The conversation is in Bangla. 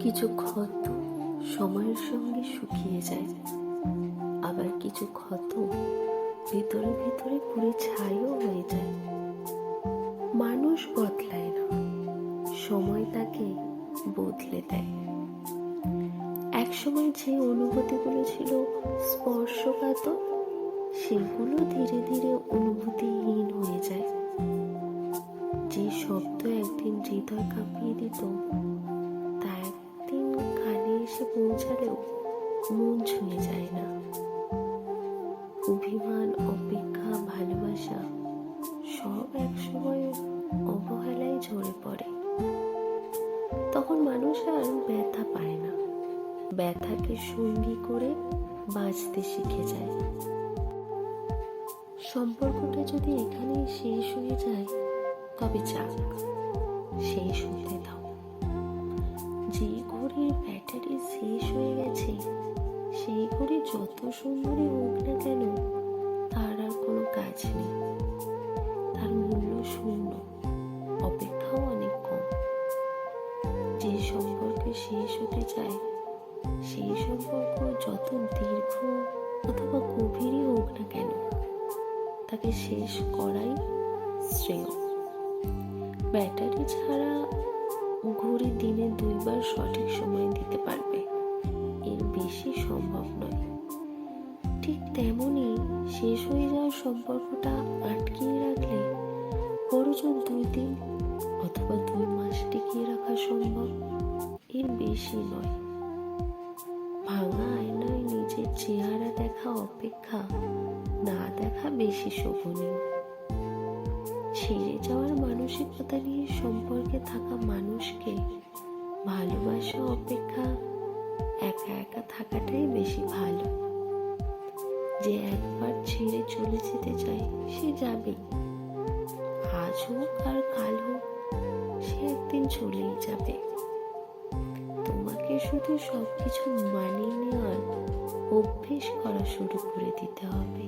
কিছু ক্ষত সময়ের সঙ্গে শুকিয়ে যায়। আবার কিছু ক্ষত ভিতরে ভিতরে পুরে ছাইও হয়ে যায়। মানুষ বদলায় না, সময় তাকে বদলে দেয়। একসময় যে অনুভূতিগুলো ছিল স্পর্শকাতর, সেগুলো ধীরে ধীরে অনুভূতিহীন হয়ে যায়। যে শব্দ একদিন হৃদয় কাঁপিয়ে দিত এসে পৌঁছালেও মন ছুঁয়ে যায় না। অভিমান, অপেক্ষা, ভালোবাসা সব একসময় অবহেলায় ঝরে পড়ে। তখন মানুষ আর ব্যথা পায় না। ব্যথাকে সঙ্গী করে বাঁচতে শিখে যায়। সম্পর্কটা যদি এখানেই শেষ হয়ে যায়, তবে যাক, শেষ হতে দাও যে যত সুন্দরই হোক না কেন তার আর কোনো কাজ নেই। তার মূল্য শূন্য, অপেক্ষাও অনেক কম। যে সম্পর্কে শেষ হতে চায় সেই সম্পর্ক যত দীর্ঘ অথবা গভীরই হোক না কেন, তাকে শেষ করাই শ্রেয়। ব্যাটারি ছাড়া ঘড়ি দিনে দুইবার সঠিক সময় দিতে তেমনই শেষ হয়ে যাওয়ার সম্পর্কটা আটকিয়ে রাখলে বড়জোর দুই দিন অথবা দুই মাস টিকিয়ে রাখা সম্ভব। এর বেশি নয়। ভাঙা আয়নায় নিজের চেহারা দেখা অপেক্ষা না দেখা বেশি শোভনীয়। ছেড়ে যাওয়ার মানসিকতা নিয়ে সম্পর্কে থাকা মানুষকে ভালোবাসা, অপেক্ষা, একা একা থাকাটাই বেশি ভালো। যে একবার ছেড়ে চলে যেতে চায়, সে যাবে। আজ হোক আর কাল হোক, সে একদিন চলেই যাবে। তোমাকে শুধু সবকিছু মানিয়ে নেওয়ার অভ্যেস করা শুরু করে দিতে হবে।